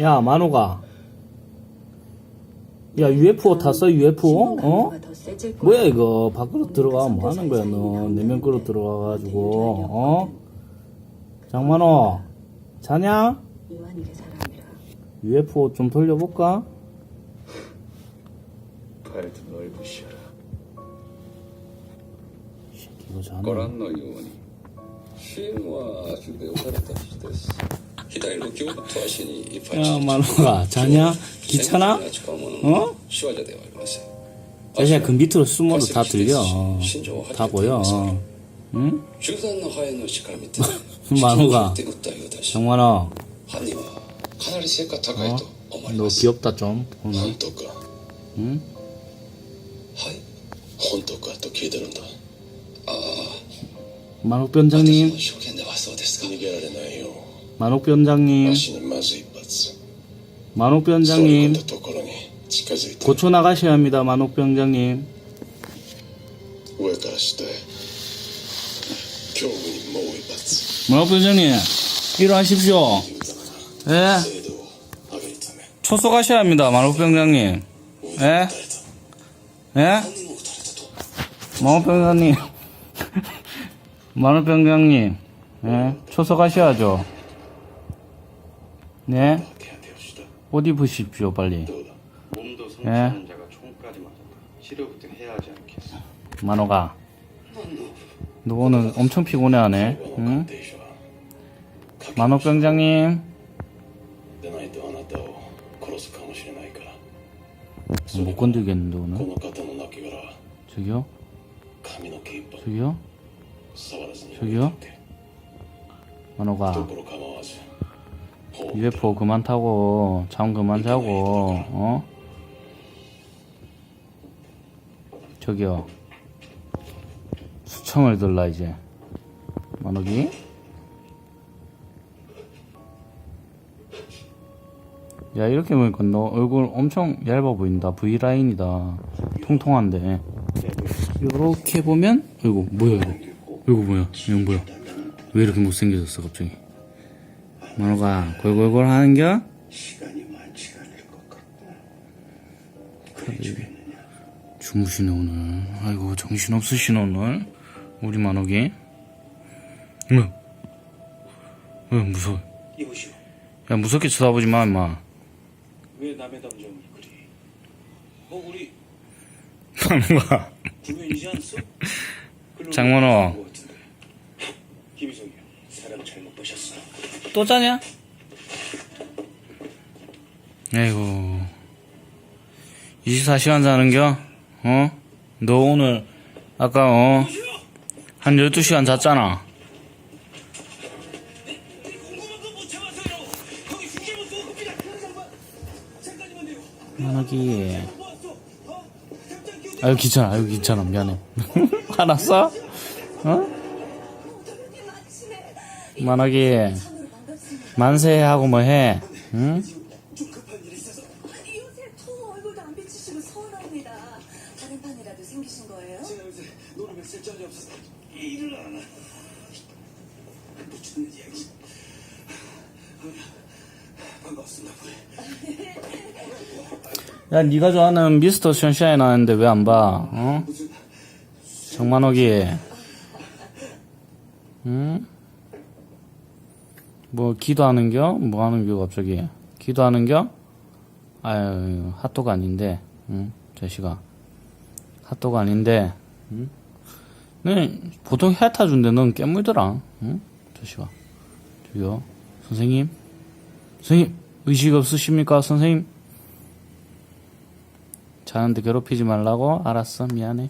야, 만호가. 야, UFO 탔어, UFO? 어? 뭐야, 이거. 밖으로 들어가. 뭐 하는 거야, 너. 내면 끌어 들어가가지고, 어? 장만호, 자냐? 이완일의 사람이라 UFO 좀 돌려볼까? 帰るとノイブシャラ 이 새끼, 이거 자네. ご覧のようにシーンは足で置かれた地です 아, 야 말로가 자냐? 귀찮아? 어? 자시야 그 밑으로 숨어도 다 들려. 다 보여 응? 만호가 정만아. 어? 너 귀엽다 좀. 오늘. 응? 만호 변장님. 만옥 변장님. 만옥 변장님. 고쳐 나가셔야 합니다. 만옥 변장님. 만옥 변장님. 일어나십시오. 예. 네. 초소가셔야 합니다. 만옥 병장님. 예? 네? 예? 네? 만옥 병장님. 만옥 병장님. 예? 네? 예? 초석하셔야죠. 네. 어디 보십시오, 빨리. 몸도 성취하는 네. 자가 총까지 맞았다. 시료부터 해야 하지 않겠어. 만호가. 너 오늘 엄청 피곤해하네. 응? 만호 병장님. 못 건들겠는데 오늘. 저기요. 저기요. 저기요. 만호가. UFO 그만 타고 잠 그만 자고 어? 저기요. 수청을 들라 이제. 만옥이? 야 이렇게 보니까 너 얼굴 엄청 얇아 보인다. V라인이다. 통통한데. 요렇게 보면 이거 뭐야 이거? 이거 뭐야? 이거 뭐야? 왜 이렇게 못생겨졌어 갑자기 만호가 골골골 하는겨? 시간이 많지가 않을 것 같고 주무시네 오늘 아이고 정신 없으시네 오늘 우리 만옥이 응. 응 무서워 이보시오. 야 무섭게 쳐다보지 마 임마 왜 남의 감정을 그리? 어 우리 만호가 구면이지 않소? 장만호. 김희성이요. 사람 잘못 보셨어. 또 자냐? 아이고 24시간 자는겨? 어? 너 오늘 아까 어? 한 12시간 잤잖아 만하기 아유 귀찮아 아유 귀찮아 미안해 화났어? 어? 만하기 만세 하고 뭐 해? 응? 야, 네가 좋아하는 미스터 션샤인 하는데 왜 안 봐? 응? 정만옥이. 응? 뭐 기도하는겨? 뭐 하는겨 갑자기? 기도하는겨? 아유, 핫도그 아닌데. 응? 자식아. 핫도그 아닌데. 응? 네, 보통 핥아준데 넌 깨물더라. 응? 자식아. 저기요. 선생님? 선생님, 의식 없으십니까, 선생님? 자는데 괴롭히지 말라고? 알았어, 미안해.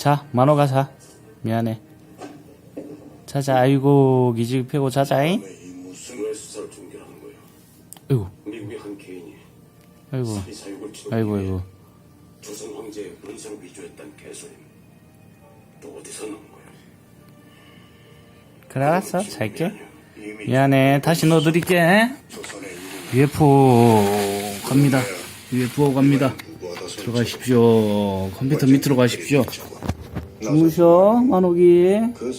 자, 만호가 자. 미안해. 자자, 아이고, 기지개 펴고 자자잉. 아이고, 미국의 한 개인이 아이고, 이 사육을 치는 아이고, 아이고. 조선 황제의 문상 위조했단 개소림. 또 어디서 나온 거야? 그래, 알았어. 잘게. 미안해. 다시 넣어드릴게. 조선의 UFO 갑니다. UFO 갑니다. 들어가십시오. 컴퓨터 밑으로 가십시오. 주무셔, 만옥이. 그